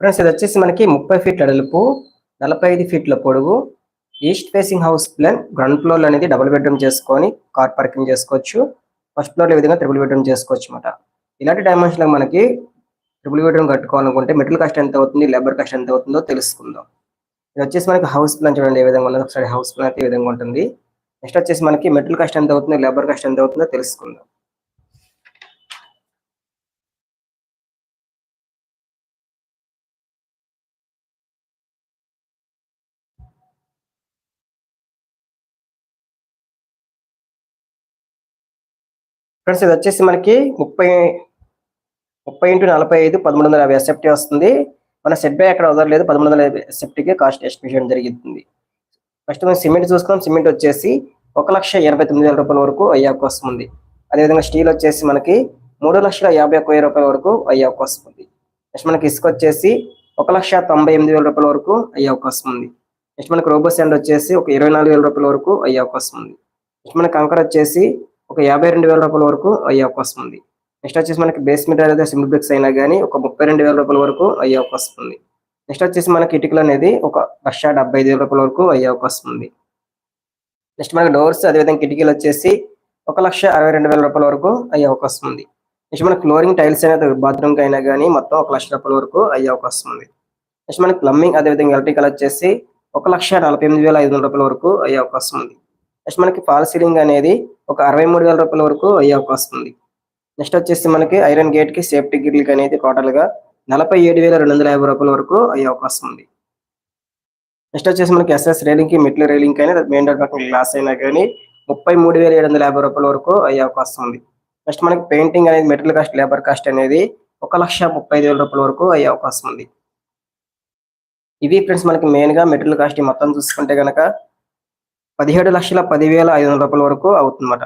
Friends ఇది వచ్చేసి మనకి ముప్పై ఫీట్ల అడలుపు నలభై ఐదు ఫీట్ల పొడుగు east facing house plan ground floor అనేది డబుల్ బెడ్రూమ్ చేసుకొని కార్ పార్కింగ్ చేసుకోవచ్చు. ఫస్ట్ ఫ్లోర్ ఈ విధంగా ట్రిపుల్ బెడ్రూమ్ చేసుకోవచ్చు అనమాట ఇలాంటి డైమెన్షన్లో మనకి ట్రిపుల్ బెడ్రూమ్ కట్టుకోవాలనుకుంటే మెటీరియల్ కాస్ట్ ఎంత అవుతుంది లేబర్ కాస్ట్ ఎంత అవుతుందో తెలుసుకుందాం. ఇది వచ్చేసి మనకి హౌస్ ప్లాన్ చూడండి ఏ విధంగా ఉన్నదో ఒకసారి హౌస్ ప్లాన్ అయితే ఈ విధంగా ఉంటుంది. నెక్స్ట్ వచ్చేసి మనకి మెటీరియల్ కాస్ట్ ఎంత అవుతుంది లేబర్ కాస్ట్ ఎంత అవుతుందో తెలుసుకుందాం. ఫ్రెండ్స్ ఇది వచ్చేసి మనకి ముప్పై ముప్పై ఇంటూ నలభై ఐదు పదమూడు వందల యాభై ఎస్ఎఫ్టీ వస్తుంది. మన సెట్ బ్యాక్ అక్కడ వదలలేదు. పదమూడు వందల యాభై ఎస్ఎఫ్టీకి కాస్ట్ ఎస్టిమేషన్ జరుగుతుంది ఫస్ట్ మనం సిమెంట్ చూసుకున్నాం. సిమెంట్ వచ్చేసి ఒక లక్ష ఎనభై తొమ్మిది వేల రూపాయల వరకు అయ్యే అవకాశం ఉంది. అదేవిధంగా స్టీల్ వచ్చేసి మనకి మూడు లక్షల యాభై ఒక్క వెయ్యి రూపాయల వరకు అయ్యే అవకాశం ఉంది. నెక్స్ట్ మనకి ఇసుక వచ్చేసి ఒక లక్ష తొంభై ఎనిమిది వేల రూపాయల వరకు అయ్యే అవకాశం ఉంది. నెక్స్ట్ మనకి రోబో శాండ్ వచ్చేసి ఒక ఇరవై నాలుగు వేల రూపాయల వరకు అయ్యే అవకాశం ఉంది. నెక్స్ట్ మనకి కంకర వచ్చేసి ఒక యాభై రెండు వేల రూపాయల వరకు అయ్యే అవకాశం ఉంది. నెక్స్ట్ వచ్చేసి మనకి బేస్మెంట్ అనేది సింగిల్ బ్రిక్స్ అయినా కానీ ఒక ముప్పై రెండు వేల రూపాయల వరకు అయ్యే అవకాశం ఉంది. నెక్స్ట్ వచ్చేసి మనకి ఇటుకలు అనేది ఒక లక్ష డెబ్బై ఐదు వేల రూపాయల వరకు అయ్యే అవకాశం ఉంది. నెక్స్ట్ మనకి డోర్స్ అదేవిధంగా కిటికీలు వచ్చేసి ఒక లక్ష అరవై రెండు వేల రూపాయల వరకు అయ్యే అవకాశం ఉంది. నెక్స్ట్ మనకి ఫ్లోరింగ్ టైల్స్ అనేది బాత్రూమ్కి అయినా కానీ మొత్తం ఒక లక్ష రూపాయల వరకు అయ్యే అవకాశం ఉంది. నెక్స్ట్ మనకి ప్లంబింగ్ అదేవిధంగా ఎలక్ట్రికల్ వచ్చేసి ఒక లక్ష నలభై ఎనిమిది వేల ఐదు వందల రూపాయల వరకు అయ్యే అవకాశం ఉంది. నెక్స్ట్ మనకి ఫాల్ సీలింగ్ అనేది ఒక అరవై మూడు వేల రూపాయల వరకు అయ్యే అవకాశం ఉంది. నెక్స్ట్ వచ్చేసి మనకి ఐరన్ గేట్కి సేఫ్టీ గిర్లకి అనేది టోటల్గా నలభై ఏడు వేల రెండు వందల యాభై రూపాయల వరకు అయ్యే అవకాశం ఉంది. నెక్స్ట్ వచ్చేసి మనకి ఎస్ఎస్ రైలింగ్కి మెట్ల రైలింగ్ అయినా మెయిన్ డోర్ పక్కన గ్లాస్ అయినా కానీ ముప్పై మూడు వేల ఏడు వందల యాభై రూపాయల వరకు అయ్యే అవకాశం ఉంది. నెక్స్ట్ మనకి పెయింటింగ్ అనేది మెటీరియల్ కాస్ట్ లేబర్ కాస్ట్ అనేది ఒక లక్ష ముప్పై ఐదు వేల రూపాయల వరకు అయ్యే అవకాశం ఉంది. ఇవి ఫ్రెండ్స్ మనకి మెయిన్గా మెటీరియల్ కాస్ట్ మొత్తం చూసుకుంటే గనక పదిహేడు లక్షల పదివేల ఐదు వందల రూపాయల వరకు అవుతుందన్నమాట.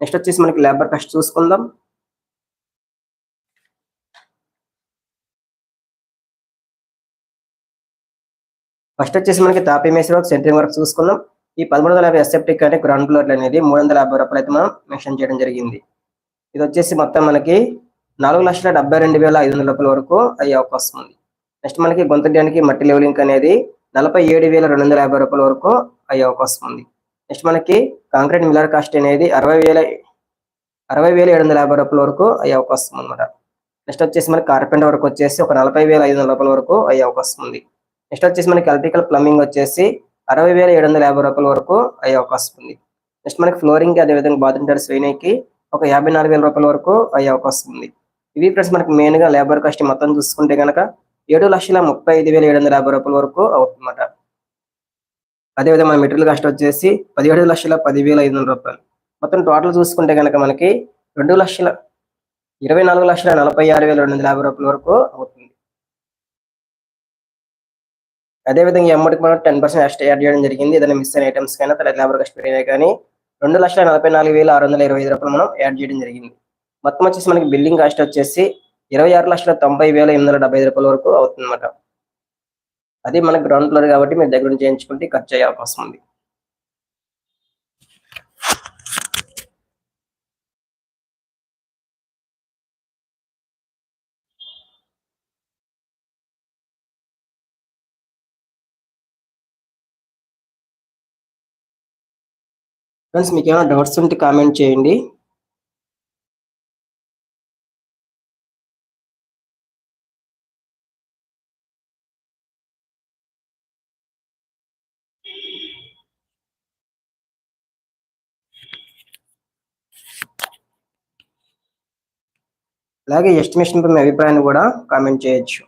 నెక్స్ట్ వచ్చేసి మనకి లేబర్ కాస్ట్ చూసుకుందాం. ఫస్ట్ వచ్చేసి మనకి తాపీ మేసి వర్క్ సెంటరింగ్ వర్క్ చూసుకుందాం. ఈ పదమూడు వందల యాభై ఎస్ఎఫ్టీ అంటే గ్రౌండ్ ఫ్లోర్ అనేది మూడు వందల యాభై రూపాయలు అయితే మనం మెన్షన్ చేయడం జరిగింది. ఇది వచ్చేసి మొత్తం మనకి నాలుగు లక్షల డెబ్బై రెండు వేల ఐదు వందల రూపాయల వరకు అయ్యే అవకాశం ఉంది. నెక్స్ట్ మనకి గొంతడానికి మట్టి లెవెలింగ్ అనేది నలభై ఏడు వేల రెండు వందల యాభై రూపాయల వరకు అయ్యే అవకాశం ఉంది. నెక్స్ట్ మనకి కాంక్రీట్ మిల్లర్ కాస్ట్ అనేది అరవై వేల అరవై వేల ఏడు వందల యాభై రూపాయల వరకు అయ్యే అవకాశం ఉందన్నమాట. నెక్స్ట్ వచ్చేసి మనకి కార్పెంటర్ వరకు వచ్చేసి ఒక నలభై వేల ఐదు వందల రూపాయల వరకు అయ్యే అవకాశం ఉంది. నెక్స్ట్ వచ్చేసి మనకి ఎలక్ట్రికల్ ప్లంబింగ్ వచ్చేసి అరవై వేల ఏడు వందల యాభై రూపాయల వరకు అయ్యే అవకాశం ఉంది. నెక్స్ట్ మనకి ఫ్లోరింగ్ అదేవిధంగా బాత్రూమ్ టైల్స్ వేయడానికి ఒక యాభై నాలుగు వేల రూపాయల వరకు అయ్యే అవకాశం ఉంది. ఇవి ఫ్రెండ్స్ మనకి మెయిన్గా లేబర్ కాస్ట్ మొత్తం చూసుకుంటే కనుక ఏడు లక్షల ముప్పై ఐదు వేల ఏడు వందల యాభై రూపాయల వరకు అవుతుందన్నమాట. అదేవిధంగా మన మెటీరియల్ కాస్ట్ వచ్చేసి పదిహేడు లక్షల పదివేల ఐదు వందల రూపాయలు. మొత్తం టోటల్ చూసుకుంటే కనుక మనకి రెండు లక్షల ఇరవై నాలుగు లక్షల నలభై ఆరు వేల రెండు వందల యాభై రూపాయల వరకు అవుతుంది. అదేవిధంగా అమౌంట్కి మనం టెన్ పర్సెంట్ ఎక్స్ట్రా యాడ్ చేయడం జరిగింది. ఏదైనా మిస్ అయిన ఐటమ్స్ కైనా తర్వాత లేబర్ కాస్ట్ పెరిగినా కానీ రెండు లక్షల నలభై నాలుగు వేల ఆరు వందల ఇరవై ఐదు రూపాయలు మనం యాడ్ చేయడం జరిగింది. మొత్తం వచ్చేసి మనకి బిల్డింగ్ కాస్ట్ వచ్చేసి ఇరవై ఆరు లక్షల తొంభై వేల ఎనిమిది వందల డెబ్బై ఐదు రూపాయల వరకు అవుతుందన్నమాట. అది మనకి గ్రౌండ్ ఫ్లోర్ కాబట్టి మీరు దగ్గర నుంచి చేయించుకుంటే ఖర్చు అయ్యే అవకాశం ఉంది. ఫ్రెండ్స్ మీకు ఏమైనా డౌట్స్ ఉంటే కామెంట్ చేయండి. అలాగే ఎస్టిమేషన్ మీ అభిప్రాయాన్ని కూడా కామెంట్ చేయొచ్చు.